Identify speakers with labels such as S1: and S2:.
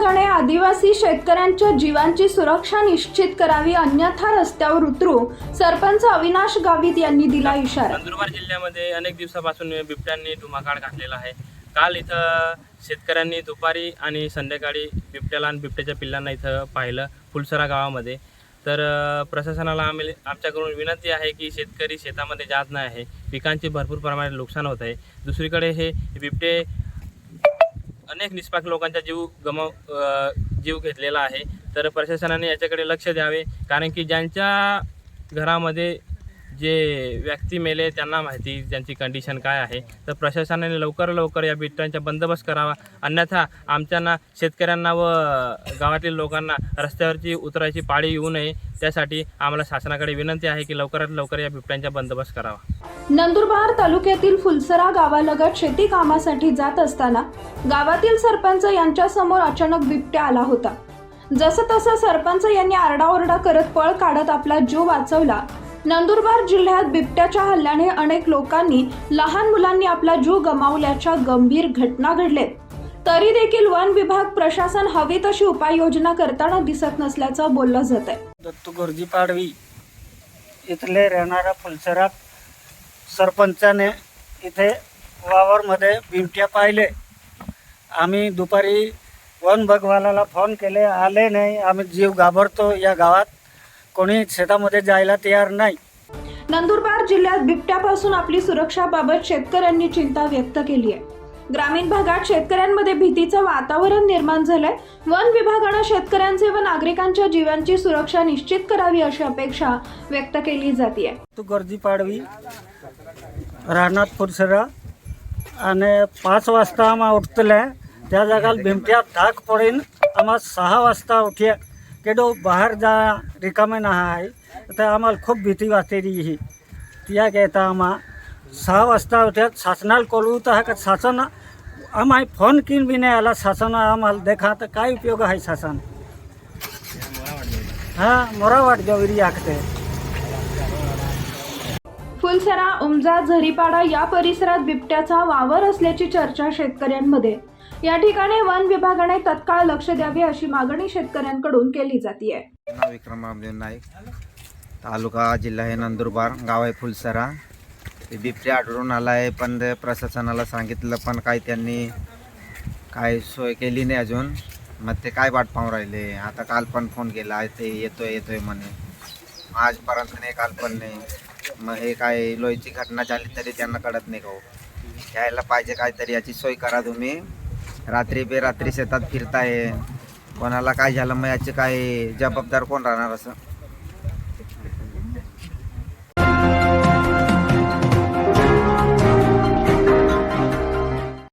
S1: ठिकाणी आदिवासी शेतकऱ्यांच्या जीवांची सुरक्षा निश्चित करावी अन्यथा रस्त्यावर उतरू सरपंच अविनाश गावित यांनी दिला इशारा.
S2: नंदुरबार जिल्ह्यामध्ये अनेक दिवसापासून बिबट्यांनी धुमाकाळ घातलेला आहे. काल इथं शेतकऱ्यांनी दुपारी आणि संध्याकाळी बिबट्याला आणि बिबट्याच्या पिल्लांना इथं पाहिलं फुलसरा गावामध्ये. तर प्रशासनाला आम्ही आमच्याकडून विनंती आहे की शेतकरी शेतामध्ये जात नाही आहे. पिकांचे भरपूर प्रमाणात नुकसान होत आहे. दुसरीकडे हे बिबटे अनेक निष्पाक लोकांचा जीव गमाव जीव घेतलेला आहे. तर प्रशासनाने याच्याकडे लक्ष द्यावे कारण की ज्यांच्या घरामध्ये जे व्यक्ती मेले त्यांना माहिती त्यांची कंडिशन काय आहे. तर प्रशासनाने लवकर लवकर या बिटांचा बंदोबस्त करावा. अन्यथा आमच्यांना शेतकऱ्यांना व गावातील लोकांना रस्त्यावरची उतरायची पाळी येऊ नये. त्यासाठी आम्हाला शासनाकडे विनंती आहे की लवकरात लवकर या बिबट्यांचा बंदोबस्त करावा.
S1: नंदुरबार तालुक्यातील फुलसरा गावालगत शेती कामासाठी जात असताना गावातील सरपंच यांच्यासमोर अचानक बिबट्या आला होता. जसं तसं सरपंच यांनी आरडाओरडा करत पळ काढत आपला जीव वाचवला. नंदुरबार जिल्ह्यात बिबट्याच्या हल्ल्याने अनेक लोकांनी लहान मुलांनी आपला जीव गमावल्याच्या गंभीर घटना घडलेत तरी देखील वन विभाग प्रशासन हवी तशी उपाययोजना करताना दिसत नसल्याचं बोललं जात आहे
S3: दत्तू गुरुजी पाडवी. इथले राहणारा फुलसरा सरपंचाने इथे वावरमध्ये बिमट्या पाहिले. आम्ही दुपारी वन भगवानाला फोन केले आले नाही. आम्ही जीव घाबरतो. या गावात कोणी शेतामध्ये जायला तयार नाही.
S1: नंदुरबार जिल्ह्यात बिबट्यापासून आपली सुरक्षाबाबत शेतकऱ्यांनी चिंता व्यक्त केली आहे. ग्रामीण भागात शेतकऱ्यांमध्ये भीतीचं वातावरण निर्माण झालंय. वन विभागानं शेतकऱ्यांचे व नागरिकांच्या जीवांची सुरक्षा निश्चित करावी अशी अपेक्षा व्यक्त केली जाते
S3: तू पाडवी. राहणार पुरसरा आणि पाच वाजता आम्हा उठतले त्या जागाला भिमट्या धाक पडेन. आम्हा सहा वाजता उठ्या. केडो बाहेर जा रिकामे ना आहे तर आम्हाला खूप भीती वाटते ही. त्या घेता आम्हा सहा वाजता उठ्यात शासनाला कळवू तर हा का शासन आम्हा फोन किन बी नाही आला. शासन आम्हाला देखा तर काय उपयोग आहे शासन हां मोरा वाट जवरी आखते.
S1: फुलसरा उमजा झरीपाडा या परिसरात बिबट्याचा वावर असल्याची चर्चा शेतकऱ्यांमध्ये. या ठिकाणी वन विभागाने तत्काळ लक्ष द्यावे अशी मागणी शेतकऱ्यांकडून केली जाते
S4: नाव विक्रम रामदेव नाईक. तालुका जिल्हा आहे नंदुरबार. गाव आहे फुलसरा. बिबट्या आढळून आला आहे पण ते प्रशासनाला सांगितलं पण काय त्यांनी काय सोय केली नाही अजून. मग ते काय वाट पाहून राहिले? आता काल पण फोन केला ते येतोय येतोय म्हणे. आजपर्यंत नाही काल पण नाही. मग हे काय लोहीची घटना झाली तरी त्यांना कळत नाही का हो? यायला पाहिजे काहीतरी याची सोय करा तुम्ही. रात्री बेरात्री शेतात फिरताय. कोणाला काय झालं मग याची काय जबाबदार कोण राहणार असं?